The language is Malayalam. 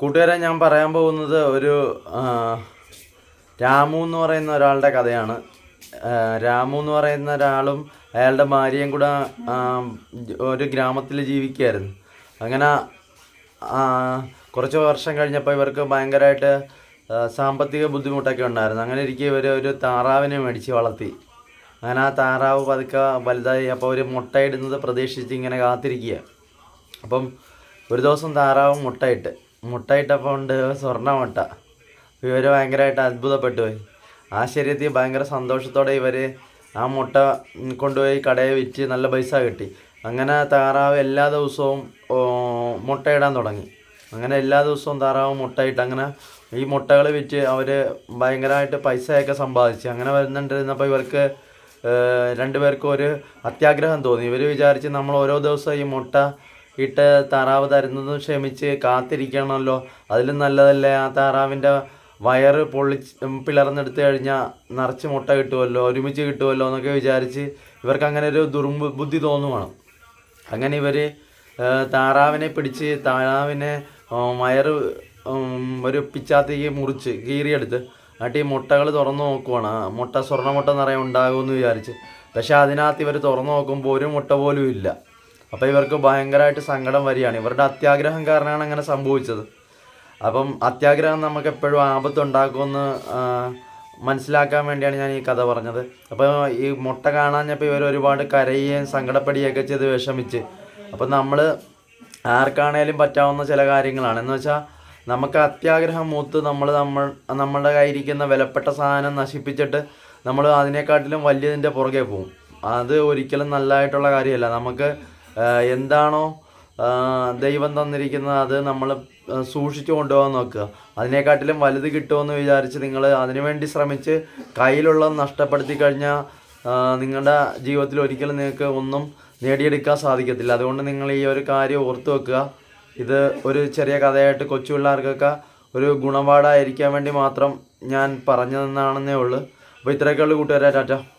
കൂട്ടുകാരെ ഞാൻ പറയാൻ പോകുന്നത് ഒരു രാമു എന്ന് പറയുന്ന ഒരാളുടെ കഥയാണ്. രാമു എന്ന് പറയുന്ന ഒരാളും അയാളുടെ ഭാര്യയും കൂടെ ഒരു ഗ്രാമത്തിൽ ജീവിക്കുകയായിരുന്നു. അങ്ങനെ കുറച്ച് വർഷം കഴിഞ്ഞപ്പോൾ ഇവർക്ക് ഭയങ്കരമായിട്ട് സാമ്പത്തിക ബുദ്ധിമുട്ടൊക്കെ ഉണ്ടായിരുന്നു. അങ്ങനെ ഇരിക്കെ ഇവർ ഒരു താറാവിനെ മേടിച്ച് വളർത്തി. അങ്ങനെ ആ താറാവ് പതുക്കെ വലുതായി അപ്പോൾ ഒരു മുട്ടയിടുന്നത് പ്രതീക്ഷിച്ച് ഇങ്ങനെ കാത്തിരിക്കുക അപ്പം ഒരു ദിവസം താറാവ് മുട്ടയിട്ട് മുട്ടയിട്ടപ്പോൾ ഉണ്ട് സ്വർണ മുട്ട ഇവർ ഭയങ്കരമായിട്ട് അത്ഭുതപ്പെട്ടു പോയി ആ ശരീരത്തിൽ ഭയങ്കര സന്തോഷത്തോടെ ഇവർ ആ മുട്ട കൊണ്ടുപോയി കടയിൽ വിറ്റ് നല്ല പൈസ കിട്ടി. അങ്ങനെ താറാവ് എല്ലാ ദിവസവും മുട്ടയിടാൻ തുടങ്ങി. അങ്ങനെ എല്ലാ ദിവസവും താറാവ് മുട്ടയിട്ട് അങ്ങനെ ഈ മുട്ടകൾ വിറ്റ് അവർ ഭയങ്കരമായിട്ട് പൈസയൊക്കെ സമ്പാദിച്ചു. അങ്ങനെ വരുന്നുണ്ടിരുന്നപ്പോൾ ഇവർക്ക് രണ്ടുപേർക്കും ഒരു അത്യാഗ്രഹം തോന്നി. ഇവർ വിചാരിച്ച് നമ്മൾ ഓരോ ദിവസവും ഈ മുട്ട ഇട്ട് താറാവ് തരുന്നത് ക്ഷമിച്ച് കാത്തിരിക്കണമല്ലോ. അതിലും നല്ലതല്ലേ ആ താറാവിന്റെ വയറ് പൊള്ളിച്ച് പിളർന്നെടുത്തു കഴിഞ്ഞാൽ നിറച്ച് മുട്ട കിട്ടുമല്ലോ ഒരുമിച്ച് കിട്ടുമല്ലോ എന്നൊക്കെ വിചാരിച്ച് ഇവർക്ക് അങ്ങനെ ഒരു ദുർബുദ്ധി തോന്നുവാണ്. അങ്ങനെ ഇവർ താറാവിനെ പിടിച്ച് താറാവിനെ വയറ് ഒരു പിച്ചാത്തേക്ക് മുറിച്ച് കീറിയെടുത്ത് എന്നിട്ട് ഈ മുട്ടകൾ തുറന്നു നോക്കുവാണ്. മുട്ട സ്വർണ മുട്ട നിറയെ ഉണ്ടാകുമെന്ന് വിചാരിച്ച്. പക്ഷേ അതിനകത്ത് ഇവർ തുറന്നു നോക്കുമ്പോൾ ഒരു മുട്ട പോലും ഇല്ല. അപ്പോൾ ഇവർക്ക് ഭയങ്കരമായിട്ട് സങ്കടം വരികയാണ്. ഇവരുടെ അത്യാഗ്രഹം കാരണമാണ് അങ്ങനെ സംഭവിച്ചത്. അപ്പം അത്യാഗ്രഹം നമുക്ക് എപ്പോഴും ആപത്തുണ്ടാക്കുമെന്ന് മനസ്സിലാക്കാൻ വേണ്ടിയാണ് ഞാൻ ഈ കഥ പറഞ്ഞത്. അപ്പോൾ ഈ മുട്ട കാണാഞ്ഞപ്പോൾ ഇവർ ഒരുപാട് കരയുകയും സങ്കടപ്പെടുകയൊക്കെ ചെയ്ത് വിഷമിച്ച്. അപ്പം നമ്മൾ ആർക്കാണേലും പറ്റാവുന്ന ചില കാര്യങ്ങളാണ്. എന്ന് വെച്ചാൽ നമുക്ക് അത്യാഗ്രഹം മൂത്ത് നമ്മൾ നമ്മൾ നമ്മളുടെ കയ്യിരിക്കുന്ന വിലപ്പെട്ട സാധനം നശിപ്പിച്ചിട്ട് നമ്മൾ അതിനെക്കാട്ടിലും വലിയതിന്റെ പുറകെ പോകും അത് ഒരിക്കലും നല്ലതായിട്ടുള്ള കാര്യമല്ല. നമുക്ക് എന്താണോ ദൈവം തന്നിരിക്കുന്നത് അത് നമ്മൾ സൂക്ഷിച്ചു കൊണ്ടുപോകാൻ നോക്കുക. അതിനെക്കാട്ടിലും വലുത് കിട്ടുമെന്ന് വിചാരിച്ച് നിങ്ങൾ അതിനുവേണ്ടി ശ്രമിച്ച് കയ്യിലുള്ളത് നഷ്ടപ്പെടുത്തി കഴിഞ്ഞാൽ നിങ്ങളുടെ ജീവിതത്തിൽ ഒരിക്കലും നിങ്ങൾക്ക് ഒന്നും നേടിയെടുക്കാൻ സാധിക്കത്തില്ല. അതുകൊണ്ട് നിങ്ങൾ ഈ ഒരു കാര്യം ഓർത്തു വെക്കുക. ഇത് ഒരു ചെറിയ കഥയായിട്ട് കൊച്ചു പിള്ളേർക്കൊക്കെ ഒരു ഗുണപാഠമായിരിക്കാൻ വേണ്ടി മാത്രം ഞാൻ പറഞ്ഞതെന്നാണെന്നേ ഉള്ളൂ. അപ്പോൾ ഇത്രയൊക്കെ ഉള്ളൂ കൂട്ടുകാരെ. ടാറ്റ.